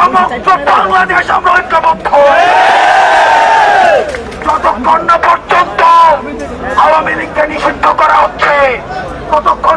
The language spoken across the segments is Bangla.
সমগ্র বাংলাদেশ আমরা ঐক্যবদ্ধ। যতক্ষণ না পর্যন্ত আওয়ামী লীগকে নিষিদ্ধ করা হচ্ছে ততক্ষণ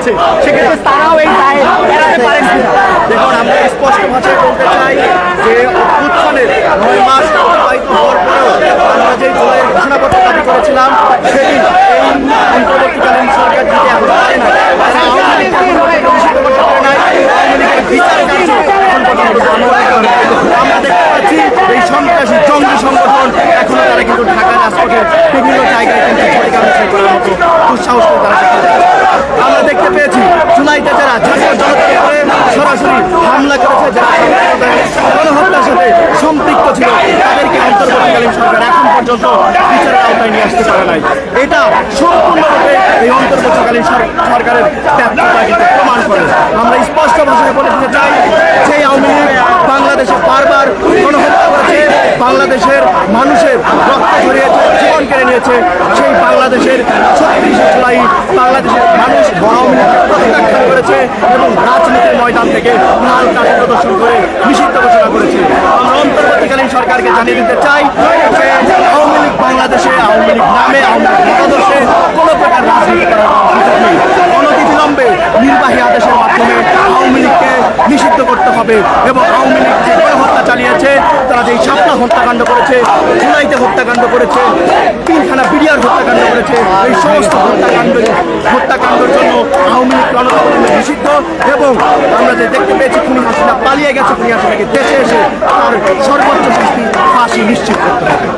আছে, সেক্ষেত্রে তারাও এই দায় এড়াতে পারেন কিনা? দেখুন, আমরা স্পষ্ট ভাষায় বলতে চাই যে অভ্যুত্থানের নয় মাস অতিবাহিত হওয়ার পরেও আমরা যে জয়ের ঘোষণা করতে দাবি করেছিলাম সেটি এই অন্তর্বর্তীকালীন সরকার দিতে আমরা পারি না। অভিযুক্ত ছিল তাদেরকে অন্তর্বর্তীকালীন সরকার এখন পর্যন্ত বিচারের আওতায় নিয়ে আসতে পারে নাই। এটা সম্পূর্ণরূপে এই অন্তর্বর্তীকালীন সরকারের ব্যর্থতা কিন্তু প্রমাণ করে। আমরা স্পষ্ট ভাষায় বলে দিতে চাই সেই আওয়ামী লীগ বাংলাদেশে বারবার গণহত্যা করেছে। বাংলাদেশের মানুষের রক্ত মানুষ লীগকে প্রত্যাখ্যান করেছে এবং রাজনীতির ময়দান থেকে লাল কার্ড প্রদর্শন করে নিষিদ্ধ ঘোষণা করেছে। আমরা অন্তর্বর্তীকালীন সরকারকে জানিয়ে দিতে চাই আওয়ামী লীগ বাংলাদেশে, আওয়ামী লীগ নামে, আওয়ামী লীগ মতাদর্শে কোনো প্রকার রাজনীতি করার নেই। অনতিবিলম্বে নির্বাহী আদেশের মাধ্যমে আওয়ামী লীগকে নিষিদ্ধ করতে হবে এবং আওয়ামী লীগ চালিয়েছে, তারা যে শাপলা হত্যাকাণ্ড করেছে জুলাইতে হত্যাকাণ্ড করেছে, তিনখানা বিডিআর হত্যাকাণ্ড করেছে, এই সমস্ত হত্যাকাণ্ড হত্যাকাণ্ডের জন্য আওয়ামী লীগ গণতন্ত্র নিষিদ্ধ এবং আমরা যে দেখতে পেয়েছি, খুনি হাসিনা পালিয়ে গেছে, খুনি হাসিনাকে দেশে এসে তার সর্বোচ্চ শাস্তি, ফাঁসি নিশ্চিত করতে হবে।